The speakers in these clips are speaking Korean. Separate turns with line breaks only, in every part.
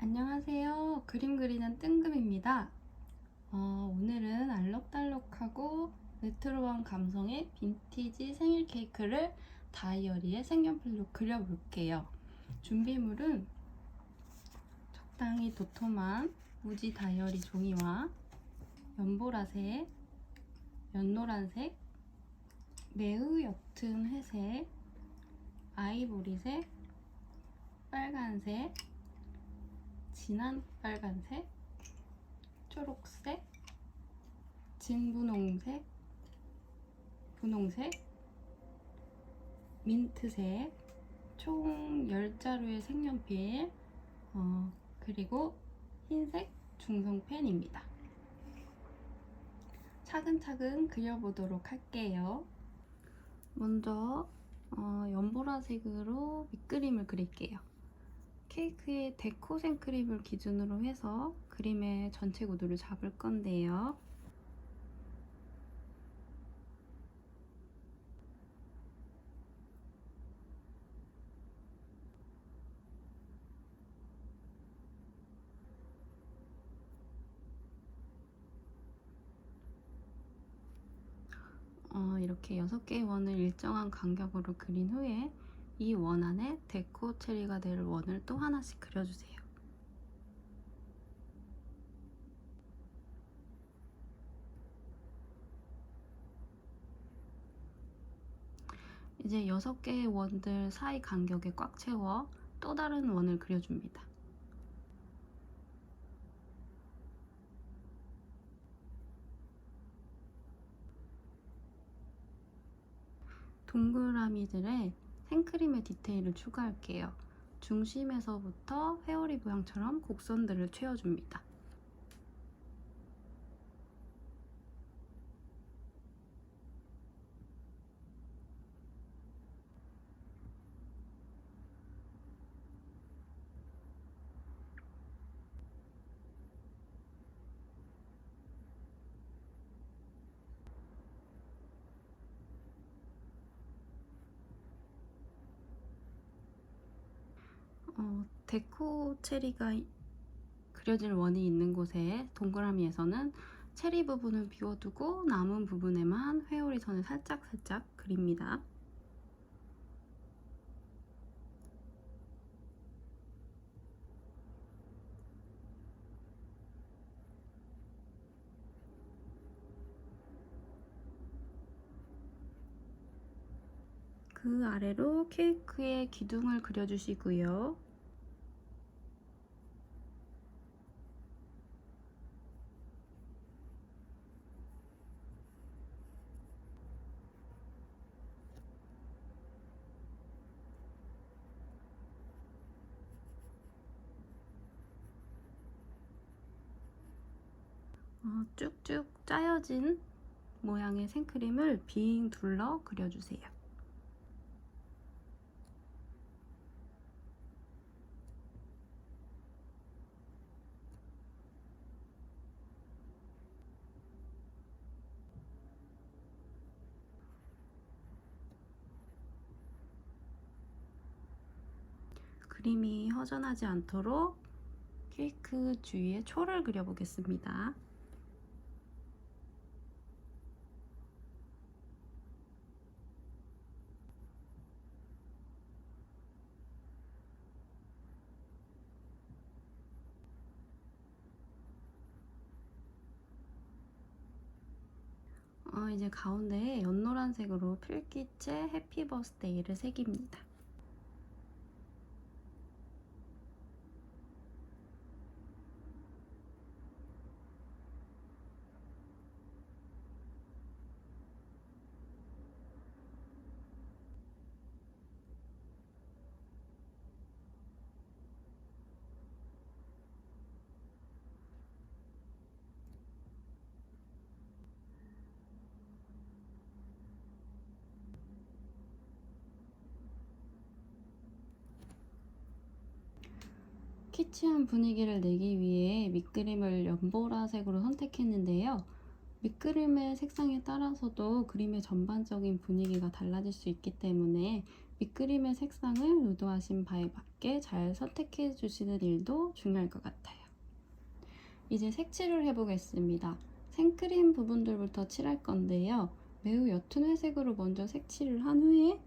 안녕하세요. 그림 그리는 뜬금입니다. 어, 오늘은 알록달록하고 레트로한 감성의 빈티지 생일 케이크를 다이어리에 색연필로 그려볼게요. 준비물은 적당히 도톰한 무지 다이어리 종이와 연보라색, 연노란색, 매우 옅은 회색, 아이보리색, 빨간색, 진한 빨간색, 초록색, 진분홍색, 분홍색, 민트색, 총 10자루의 색연필, 어, 그리고 흰색 중성 펜입니다. 차근차근 그려보도록 할게요. 먼저 어, 연보라색으로 밑그림을 그릴게요. 케이크의 데코 생크림을 기준으로 해서 그림의 전체 구도를 잡을 건데요. 어, 이렇게 6개의 원을 일정한 간격으로 그린 후에 이 원 안에 데코 체리가 될 원을 또 하나씩 그려주세요. 이제 6개의 원들 사이 간격에 꽉 채워 또 다른 원을 그려줍니다. 동그라미들의 생크림의 디테일을 추가할게요. 중심에서부터 회오리 모양처럼 곡선들을 채워줍니다. 어, 데코 체리가 그려질 원이 있는 곳에 동그라미에서는 체리 부분을 비워두고 남은 부분에만 회오리 선을 살짝살짝 그립니다. 그 아래로 케이크의 기둥을 그려주시고요. 어, 쭉쭉 짜여진 모양의 생크림을 빙 둘러 그려주세요. 그림이 허전하지 않도록 케이크 주위에 초를 그려보겠습니다. 어, 이제 가운데에 연노란색으로 필기체 해피 버스데이를 새깁니다. 키치한 분위기를 내기 위해 밑그림을 연보라색으로 선택했는데요. 밑그림의 색상에 따라서도 그림의 전반적인 분위기가 달라질 수 있기 때문에 밑그림의 색상을 의도하신 바에 맞게 잘 선택해 주시는 일도 중요할 것 같아요. 이제 색칠을 해보겠습니다. 생크림 부분들부터 칠할 건데요. 매우 옅은 회색으로 먼저 색칠을 한 후에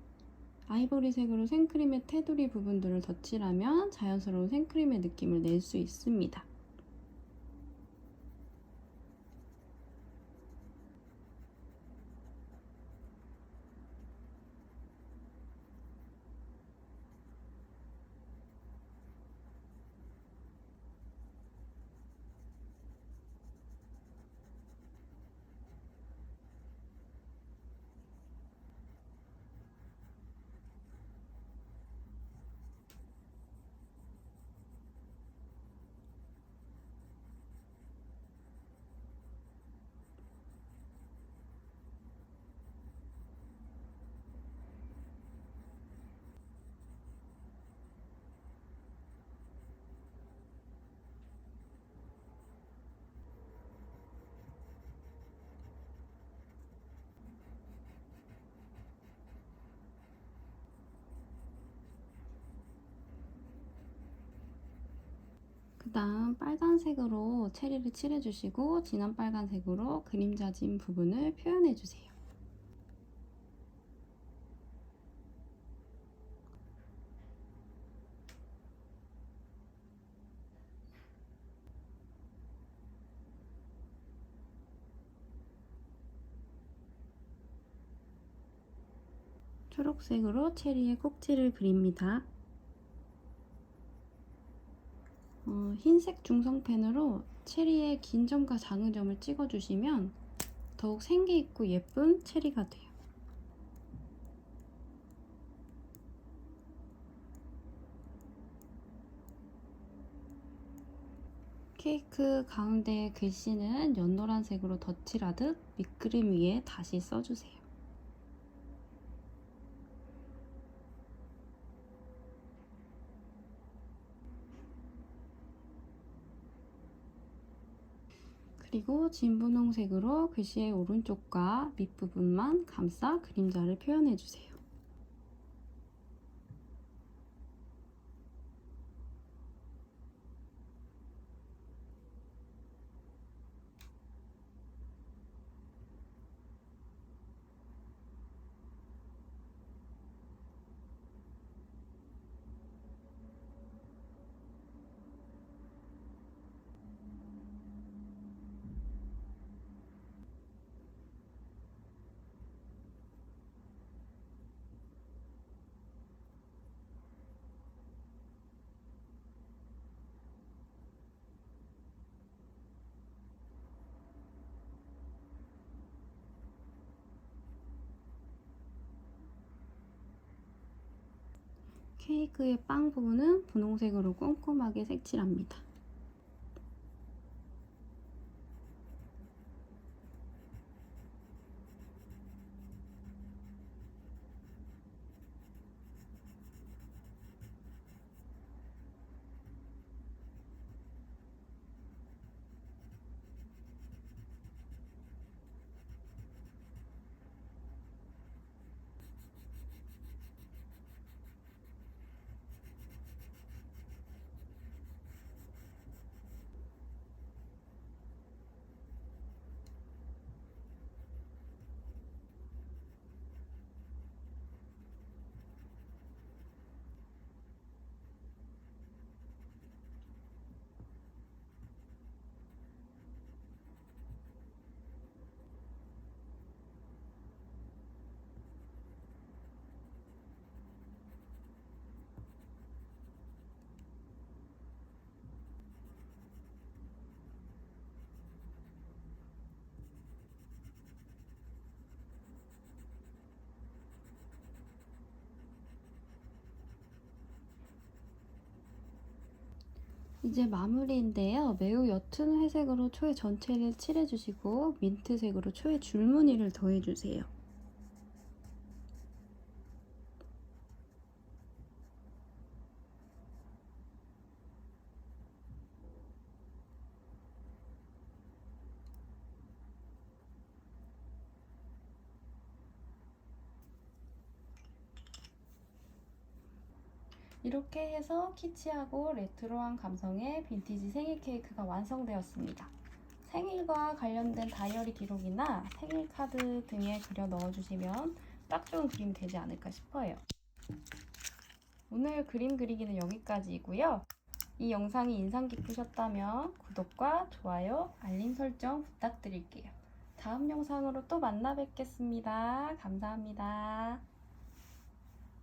아이보리색으로 생크림의 테두리 부분들을 덧칠하면 자연스러운 생크림의 느낌을 낼 수 있습니다. 그 다음 빨간색으로 체리를 칠해주시고 진한 빨간색으로 그림자진 부분을 표현해주세요. 초록색으로 체리의 꼭지를 그립니다. 어, 흰색 중성펜으로 체리의 긴 점과 작은 점을 찍어주시면 더욱 생기 있고 예쁜 체리가 돼요. 케이크 가운데 글씨는 연노란색으로 덧칠하듯 밑그림 위에 다시 써주세요. 그리고 진분홍색으로 글씨의 오른쪽과 밑부분만 감싸 그림자를 표현해 주세요. 케이크의 빵 부분은 분홍색으로 꼼꼼하게 색칠합니다. 이제 마무리인데요. 매우 옅은 회색으로 초의 전체를 칠해주시고 민트색으로 초의 줄무늬를 더해주세요. 이렇게 해서 키치하고 레트로한 감성의 빈티지 생일 케이크가 완성되었습니다. 생일과 관련된 다이어리 기록이나 생일 카드 등에 그려 넣어주시면 딱 좋은 그림이 되지 않을까 싶어요. 오늘 그림 그리기는 여기까지이고요. 이 영상이 인상 깊으셨다면 구독과 좋아요, 알림 설정 부탁드릴게요. 다음 영상으로 또 만나 뵙겠습니다. 감사합니다.